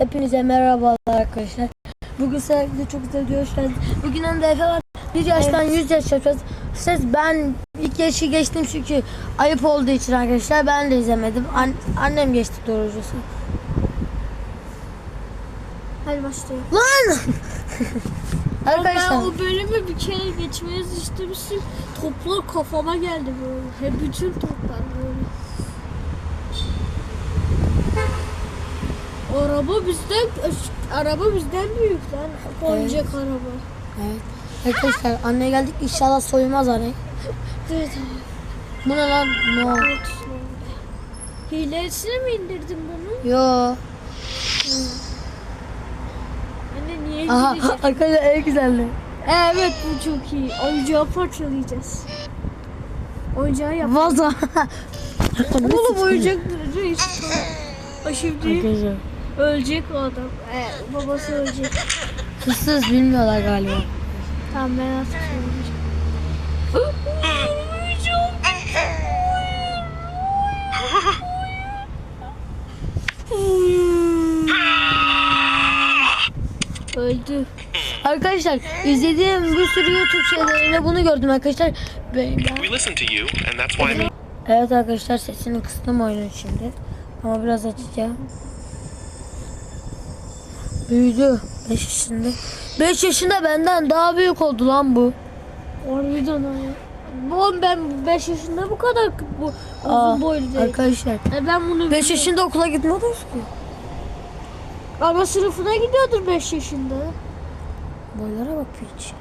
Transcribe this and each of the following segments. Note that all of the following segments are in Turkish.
Hepinize merhabalar arkadaşlar. Bugün sizlerle çok güzel geldiniz. Bugün yanımda Efe var. Bir yaştan 100 yaş yapacağız. Siz ben ilk yaşı geçtim çünkü ayıp olduğu için arkadaşlar ben de izlemedim. An- annem geçti doğrusu. Hadi başlayalım. Lan! Ben arkadaşlar o bölümü bir kere geçmenizi istemiştim. Toplar kafama geldi böyle. Hep bütün toplar böyle. Araba bizden araba bizden büyük lan. Oyuncak araba. evet. Arkadaşlar anneye geldik inşallah soymaz anne. Evet. Bu ne lan? No. Hilesine mi indirdin bunu? Yo. Anne niye Aha gidecek? arkadaşlar en güzeldi. Evet bu çok iyi. Oyuncağı parçalayacağız. Oyuncağı yap. Vaza. Oğlum oyuncak reis. O şimdi Arkadaşlar. Ölecek o adam. Ee, babası ölecek. Hırsız bilmiyorlar galiba. Tamam ben artık Öldü. Arkadaşlar izlediğim bir sürü YouTube şeylerinde bunu gördüm arkadaşlar. Ben- We listen to you, and that's why I'm Evet arkadaşlar sesini kıstım oyunun şimdi. Ama biraz açacağım. Büyüdü 5 yaşında. 5 yaşında benden daha büyük oldu lan bu. Harbiden ha. Bu ben 5 yaşında bu kadar bu Aa, uzun boylu değil. Arkadaşlar E ben 5 bunu biliyorum. yaşında okula gitmiyordur ki. Ana sınıfına gidiyordur 5 yaşında. Boylara bak hiç.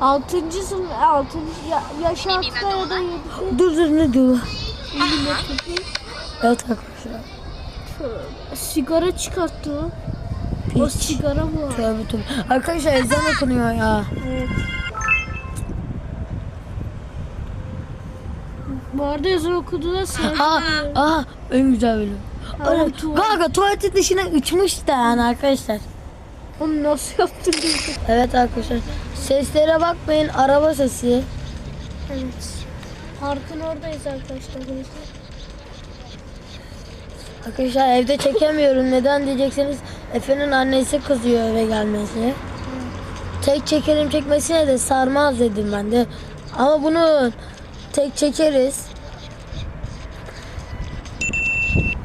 6. sınıf 6. Ya, yaş altıda ya da 7'de. Dur dur ne diyor? Evet arkadaşlar. Sigara çıkarttı o. Piç. sigara var? Tövbe tövbe. Arkadaşlar ezan okunuyor ya. Evet. Bu arada yazı okuduğunda sevdim. Aa, aa en güzel bölüm. Ha, Öyle, o tuvalet. Tuvaletin dışına uçmuş da yani arkadaşlar. Onu nasıl yaptın? Evet arkadaşlar. Seslere bakmayın araba sesi. evet. Parkın oradayız arkadaşlar. Arkadaşlar evde çekemiyorum. Neden diyecekseniz Efe'nin annesi kızıyor eve gelmesi. Tek çekelim çekmesine de sarmaz dedim ben de. Ama bunu tek çekeriz.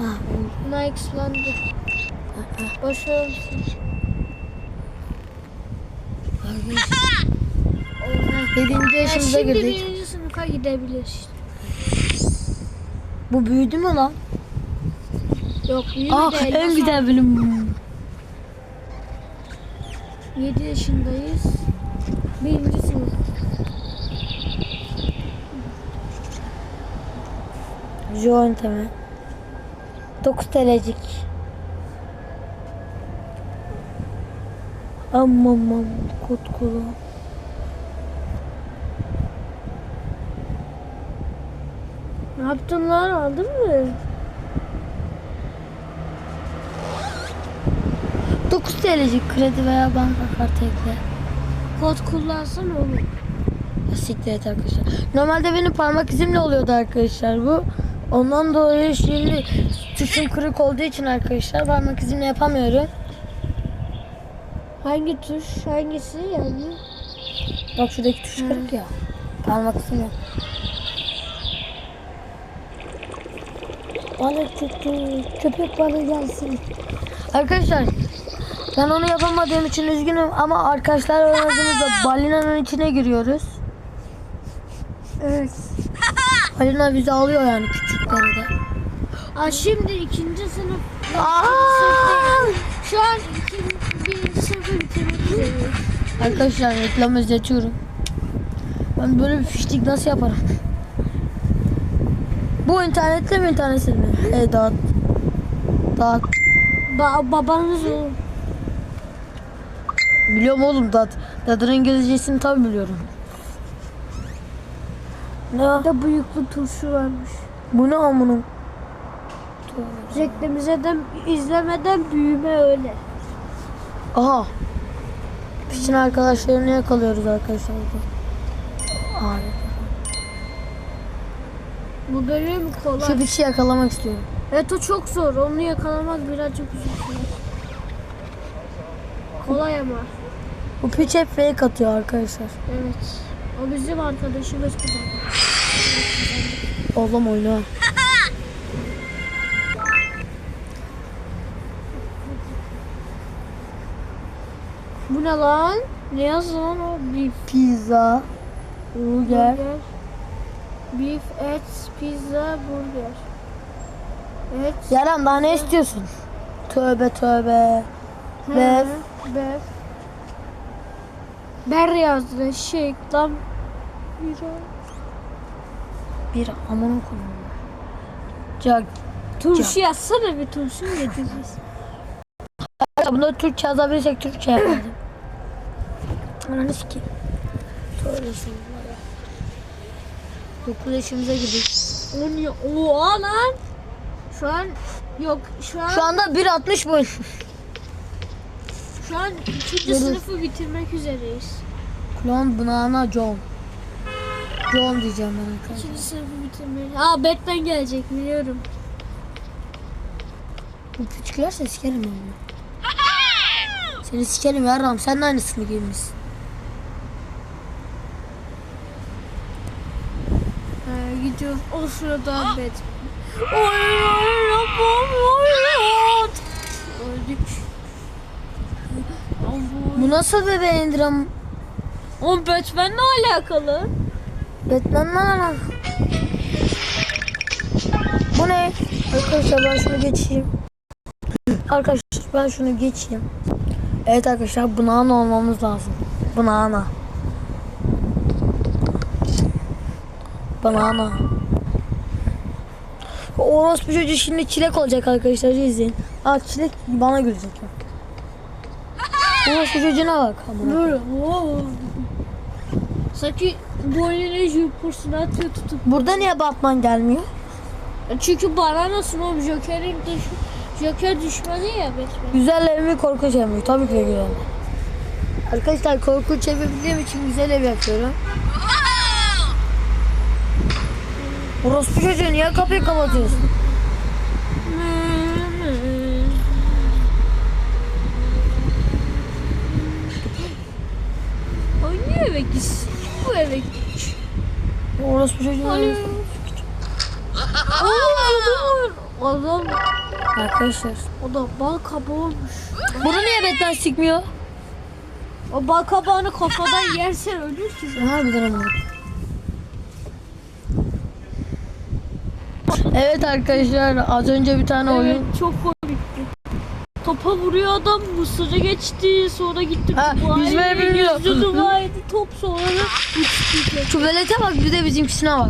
Ah, Nike sulandı. Boşver? Yedinci Ya yaşımıza şimdi girdik. birinci sınıfa gidebilir. Bu büyüdü mü lan? Yok büyük Aa, değil. en güzel bölüm. 7 yaşındayız. Birinci sınıf. Joint hemen. 9 TL'cik. Aman aman kut kulu. Ne yaptın lan aldın mı? 9 TL'cik kredi veya banka kartı ekle. Kod kullansan olur. Ya Siktir et arkadaşlar. Normalde benim parmak izimle oluyordu arkadaşlar bu. Ondan dolayı şimdi tuşum kırık olduğu için arkadaşlar parmak izimle yapamıyorum. Hangi tuş? Hangisi yani? Bak şuradaki tuş kırık ya. Parmak izim yok. Balık tuttu. Köpek balığı gelsin. Arkadaşlar ben onu yapamadığım için üzgünüm ama arkadaşlar oynadığımızda balinanın içine giriyoruz. Evet. Balina bizi alıyor yani küçükleri de. Aa, şimdi ikinci sınıf. Aa! Şu an ikinci, birinci sınıfı bitirmek üzereyiz. Arkadaşlar reklam izletiyorum. Ben böyle bir fiştik nasıl yaparım? Bu internetle mi internetsiz mi? Hey dağıt. Dağıt. Ba babanız o. Biliyorum oğlum dağıt. Dağıtın İngilizcesini tabi biliyorum. Ne? da bıyıklı turşu varmış. Bu ne amının? Reklamimize de izlemeden büyüme öyle. Aha. Piçin arkadaşlarını yakalıyoruz arkadaşlar. Abi. Bu bölüm kolay. Şu piçi yakalamak istiyorum. Evet o çok zor. Onu yakalamak birazcık uzun sürer. Kolay ama. Bu piç hep fake atıyor arkadaşlar. Evet. O bizim arkadaşımız güzel. Oğlum oyna. Bu ne lan? Ne yazdı lan o? Beef. Pizza. Burger. Burger. Beef, et, pizza, burger. Et. Yaren daha ne istiyorsun? Tövbe tövbe. Beef. Beef. Ber yazdı. Şey lan. Bira. Bir aman koyayım. Cak. Turşu yazsana bir turşu getireceğiz? Bunu Türkçe yazabilirsek Türkçe yapardım. Ananı sikeyim. Tövbe bismillah. 9 yaşımıza gidiyor. On Oha lan. Şu an yok şu an Şu anda 1.60 boy. Şu an ikinci Görürüz. sınıfı bitirmek üzereyiz. Clone Banana John. John diyeceğim ben arkadaşlar. İkinci sınıfı bitirmek. Aa Batman gelecek biliyorum. Bu küçüklerse sikerim ben. Seni sikerim yarram. Sen de aynısını giymişsin. Ee, gidiyoruz o sırada Batman. Oy oy yapam oy Öldük. Bu- nasıl bir beğendirim? Oğlum Batman'le alakalı. Batman'la lan. Bu ne? Arkadaşlar ben şunu geçeyim. Arkadaşlar ben şunu geçeyim. Evet arkadaşlar banana olmamız lazım. Banana. Banana. Orospu çocuğu şimdi çilek olacak arkadaşlar izleyin. Aa çilek bana gülecek. Orospu çocuğuna bak. Böyle. oo. Sanki boynuna jüpursunu atıyor tutup. Burada niye Batman gelmiyor? Çünkü bana nasıl oğlum Joker'in düş Joker düşmanı ya Batman. Güzel ev mi korkunç ev mi? Tabii ki de güzel. Arkadaşlar korkunç ev bildiğim için güzel ev yapıyorum. Orospu çocuğu niye kapıyı kapatıyorsun? Ay niye eve gitsin? Bu eve gitmiş. Orospu çocuğu. Hayır. Oğlum adam Adam Arkadaşlar. o da bal kabağı olmuş. Bunu niye Batman sikmiyor? O bal kabağını kafadan yersen ölürsün. Harbiden ama. Evet arkadaşlar az önce bir tane oyun. Evet çok komikti. Topa vuruyor adam mısırı geçti sonra gitti Ha, yüzmeyi bilmiyor. Top sonra uçtu. Velete bak bir de bizimkisine bak.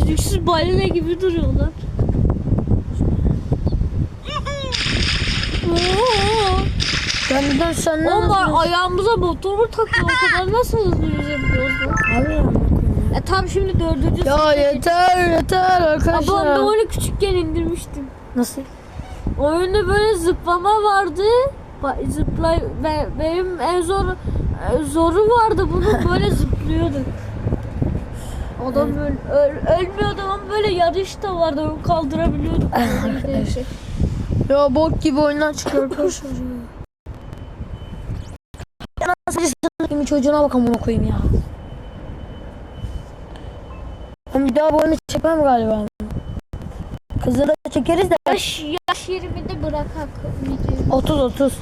Bizimsiz balina gibi duruyorlar. Oo. Benden senden Oğlum nasıl- ayağımıza motor mu takıyor? O kadar nasıl hızlı yüzebiliyoruz? Abi. E tam şimdi dördüncü Ya yeter yeter arkadaşlar. ben onu küçükken indirmiştim. Nasıl? Oyunda böyle zıplama vardı. Zıplay be- benim en zor zoru vardı bunun böyle zıplıyordu. Adam böyle öl- ölmüyordu ama böyle yarış da vardı. Onu kaldırabiliyorduk. giderek. Ya bok gibi oyundan çıkıyor. Ya nasıl bir çocuğuna bak amına koyayım ya. Oğlum bir daha bu oyunu çekmem galiba. Kızı da çekeriz de. yaş, yaş yerimi de bırakak videoyu. 30 30.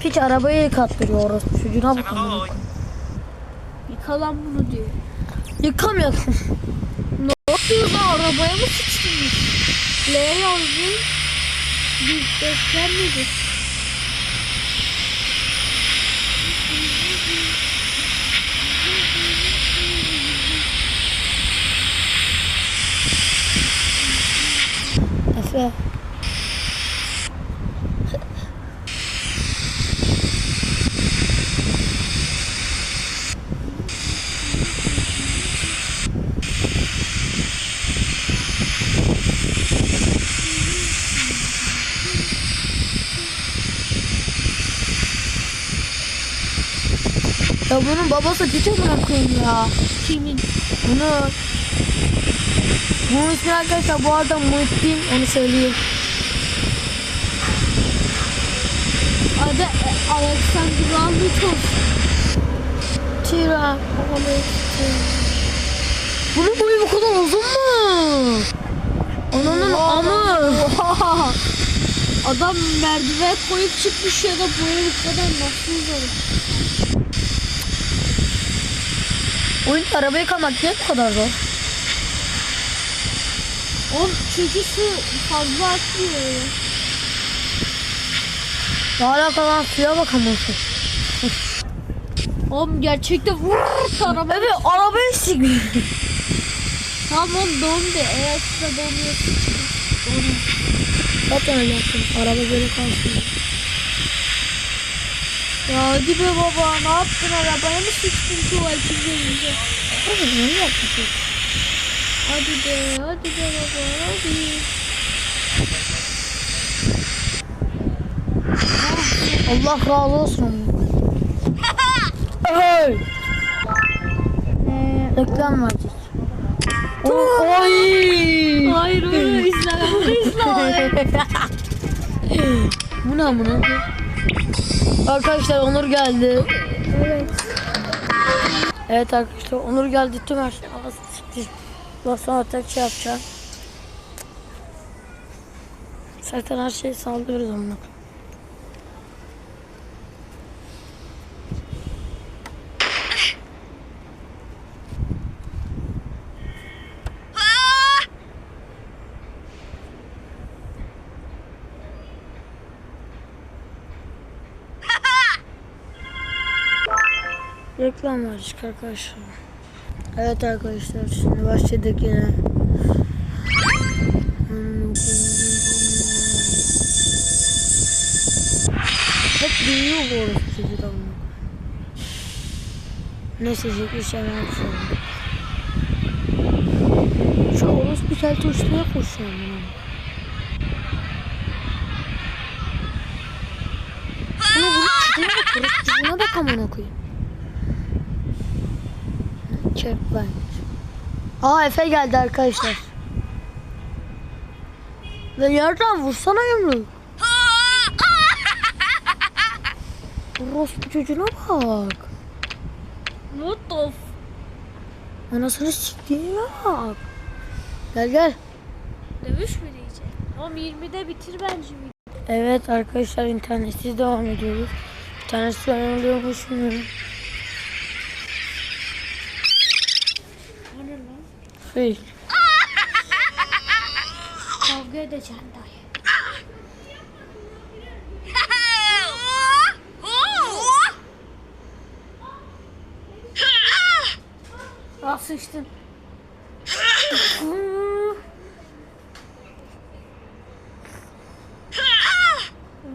Piç arabayı yıkattırıyor orası çocuğuna bak koyayım. Yıkalan bunu diyor. Yıkamıyorsun. Ne yapıyorsun lan? Arabaya mı sıçtınız? L yazdı. Bir beklenmedi. Efe. Bunun babası piçe bırakıyorum ya. Kimin? Bunu Bunun ismi arkadaşlar bu arada Muhittin onu söyleyeyim. Adı e, Alexander Arnold. Tira. Bunun boyu bu kadar uzun mu? Ananın amı. Adam merdiven koyup çıkmış ya da boya bu kadar nasıl zor? Oyun araba yıkamak niye bu kadar zor? Oğlum çünkü su fazla akmıyor ya. Hala kalan suya bakamıyorsun. Oğlum gerçekten vurur araba. Evet arabayı sikmiyor. Tamam oğlum dondu. Eğer size donuyorsa Zaten öyle yaptım. Araba böyle kalsın. Ya be baba ne yaptın arabaya mı sıçtın tuvaletin gelince? Oğlum ne yapmışsın? Hadi be hadi be baba hadi. Allah razı olsun. Hey! Ee, Reklam. O- Oy! hayır onu izle onu izle. Bu ne bunu? Arkadaşlar Onur geldi. evet. Evet arkadaşlar Onur geldi tüm her şey siktir. Daha sonra tek şey yapacağım. Zaten her şeyi saldırırız onunla. Verecek arkadaşlar. Evet arkadaşlar şimdi başladık yine. Hep büyüyor bu orası çocuk ama. Ne seçecek bir şey yapsın. Şu tel tuşluya koşuyor. bunu. Bunu orası çocuğuna bak amına koyayım. Çöp var. Aa Efe geldi arkadaşlar. Ve yerden vursana yumruğu. Orospu çocuğuna bak. What the f- Anasını siktiğine bak. Gel gel. Dövüş mü diyecek? Oğlum 20'de bitir bence? Evet arkadaşlar internetsiz devam ediyoruz. İnternetsiz oynanılıyormuş bilmiyorum. O ne lan? Değil. Kavga edeceksin dayı. Ah sıçtın.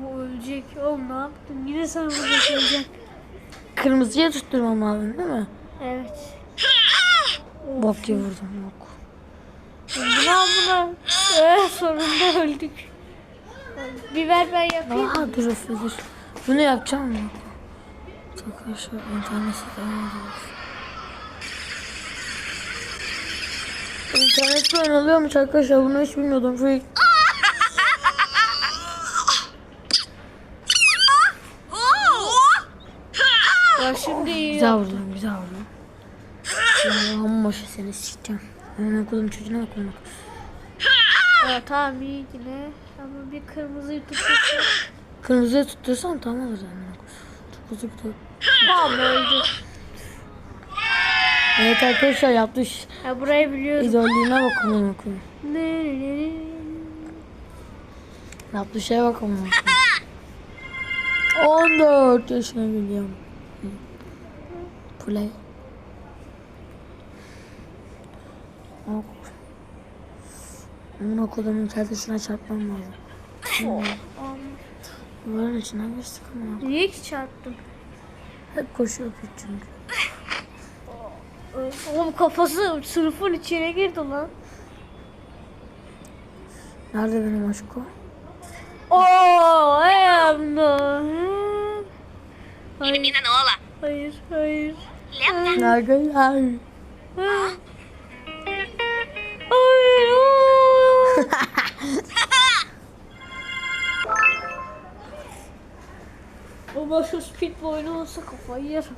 O ölecek. Oğlum ne yaptın? Yine sen burada öleceksin. Kırmızıya tutturmam lazım değil mi? Evet. Bok diye vurdum yok. Buna buna. Eh, sonunda öldük. Bir ver ben yapayım. Aa dur dur. Bunu yapacağım mı? Arkadaşlar internetsiz devam ediyoruz. İnternetsiz oynanılıyormuş arkadaşlar bunu hiç bilmiyordum. Şu Ya şimdi iyi. Güzel vurdum, güzel vurdum. Başı seni sikeceğim. Hemen okudum çocuğuna okudum. Ya, tamam iyi yine. Ama bir kırmızıyı tutuyorsun. Kırmızıya tuttursam tamam olur yani. Çok uzun tut. tamam öldü. Evet arkadaşlar yaptığı iş. Ya burayı biliyorum. İdolliğine bak amına okuyun. Ne ne ne. Yaptığı şeye bak amına okuyun. 14 yaşına geliyorum. Play. Ok. Amına kodumun kendisine çarpmam lazım. Duvarın içinden geçtik amına. Niye ki çarptın? Hep koşuyor piç çünkü. Oğlum kafası sınıfın içine girdi lan. Nerede benim aşko? Oo, no. Hayır, hayır, hayır. Nerede? Hayır. Ha. Hayır, Baba şu speedball oyunu olsa kafayı yerim.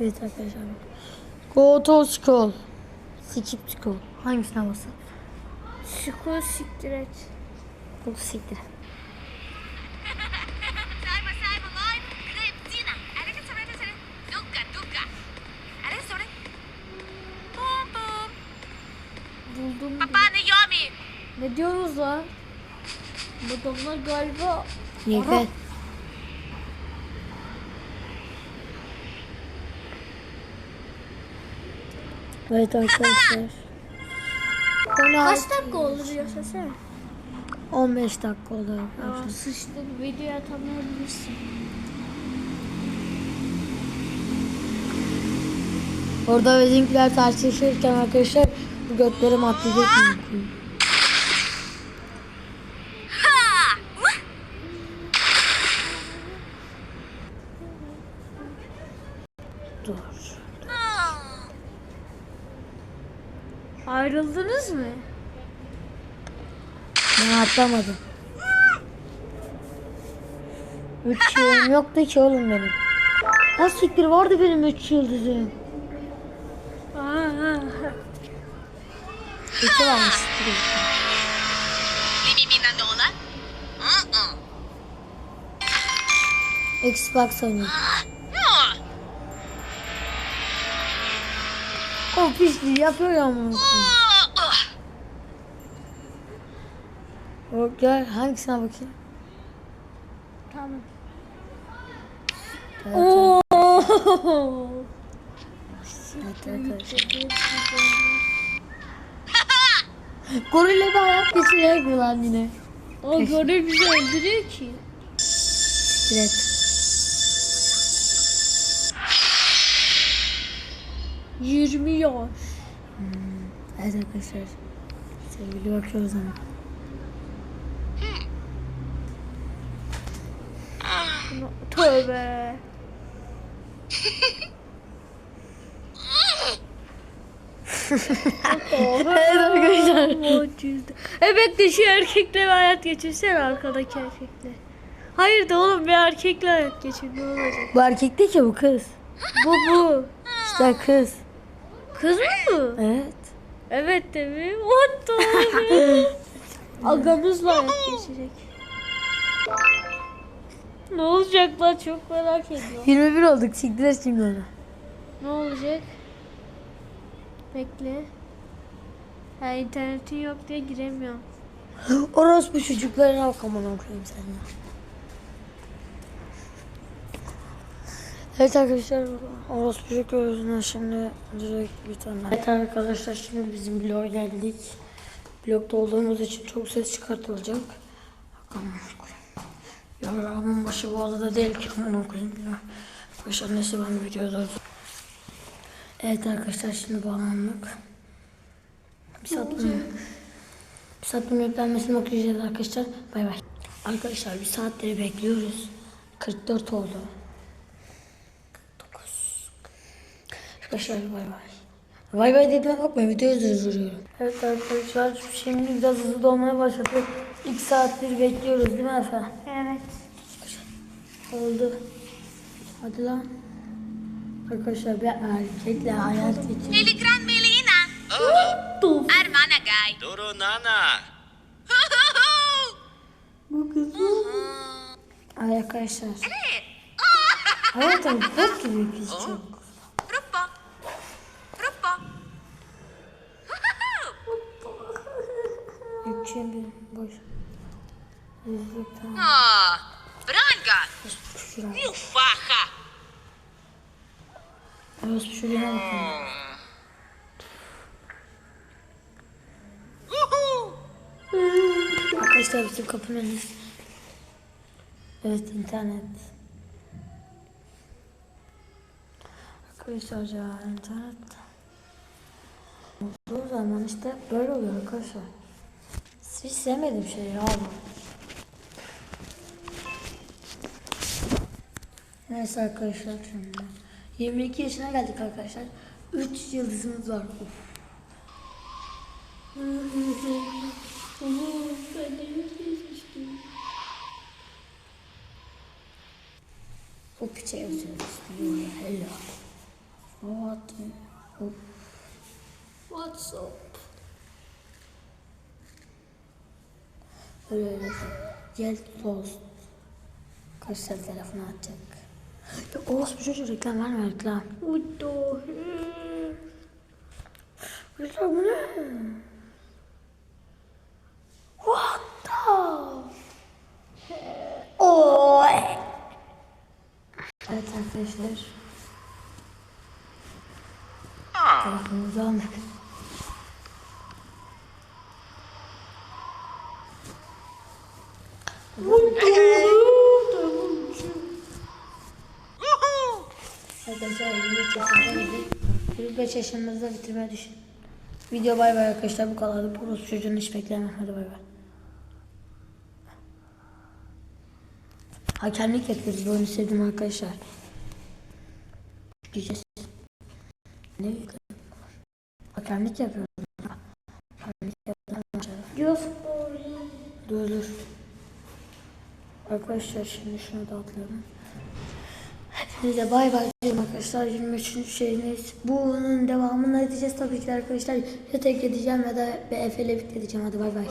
Evet arkadaşlar. Go to school. Sikip school. Hangisine basın? School siktir et. Go siktir et. Buldum. Papa ne yomi. Ne diyoruz lan? Adamlar galiba Yeter. Evet arkadaşlar. Kaç dakika oldu bir yaşasana? 15 dakika oldu arkadaşlar. Aa, sıçtın video atamayabilirsin. Orada bizimkiler tartışırken arkadaşlar bu götlerim atlayacak mı? Dur. Ayrıldınız mı? Ben atlamadım. Üç yıldızım yoktu ki oğlum benim. Ha siktir vardı benim üç yıldızım. İki varmış. Xbox oynuyor. O pisliği yapıyor ya bunu. O gel hangisine bakayım? tamam. Evet, Oo. evet arkadaşlar. Gorille bir hayat mi lan yine? O görev bizi öldürüyor ki. Evet. Yirmi yaş. Evet arkadaşlar. Sevgili bakıyoruz ama. Tövbe. Evet arkadaşlar. E bekle şu erkekle bir hayat geçirsene arkadaki erkekle. Hayır da oğlum bir erkekle hayat geçir ne olacak? Bu erkek değil ki bu kız. Bu bu. İşte kız. Kız mı bu? Evet. Evet de mi? What the Agamızla hayat geçecek. Ne olacak lan çok merak ediyorum. 21 olduk. Siktiler şimdi onu. Ne olacak? Bekle. Ha internetin yok diye giremiyorum. Orospu çocuklarına bak aman okuyayım sen ya. Evet arkadaşlar orospu çocuklarına şimdi direkt bir tane. Evet arkadaşlar şimdi bizim bloğa geldik. Blokta olduğumuz için çok ses çıkartılacak. Bak aman okuyayım. Ya Rahman başı bu arada değil ki aman okuyayım ya. Arkadaşlar neyse ben videoda. Evet arkadaşlar şimdi bağlandık. Bir saat. Bir saat yüklenmesini okuyacağız arkadaşlar. Bay bay. Arkadaşlar bir saatleri bekliyoruz. 44 oldu. 49. Arkadaşlar bay bay. Bay bay dediğime bakmayın videoyu durduruyorum. Evet arkadaşlar şimdi biraz hızlı dolmaya başladı. 2 saattir bekliyoruz değil mi Efe? Evet. Oldu. Hadi lan. Arkadaşlar bir erkekle hayat. Lili Gran Melina. Armana guy. Doro Nana. Bu kız Ay arkadaşlar. Hayatım bok gibi kız çok. Rupo. Rupo. Yüksel bir boş. Yüzlük tamam. Ah, Branca. Orası şuraya bakın. Arkadaşlar bizim kapının. Evet internet. Arkadaşlar ya internet. Olduğu zaman işte böyle oluyor arkadaşlar. Hiç sevmediğim şey ya bu. Neyse arkadaşlar şimdi. 22 yaşına geldik arkadaşlar. Üç yıldızımız var. Of. O piçe yazıyoruz. Hello. What? Of. What's up? Öyle öyle. Gel dost. Arkadaşlar telefonu atacak. Ya Oğuz bu çocuk reklam verme reklam. Hell? Reklam bu ne? What the? Oy. Evet arkadaşlar. Telefonumuzu almak. Arkadaşlar 23 yaşında bizi 25 yaşımızda bitirmeyi düşün. Video bay bay arkadaşlar bu kadardı. Burası çocuğunu hiç beklemem. Hadi bay bay. Hakemlik yapıyoruz. Bu oyunu sevdim arkadaşlar. Diyeceğiz. Ne? Hakemlik yapıyoruz. Hakemlik yapıyoruz. Just Dur dur. Arkadaşlar şimdi şunu da atlayalım. Hepinize bay bay diyorum arkadaşlar. 23. şeyiniz. Bunun devamını edeceğiz tabii ki arkadaşlar. Ya tek edeceğim ya da bir Efe ile birlikte edeceğim. Hadi bay bay.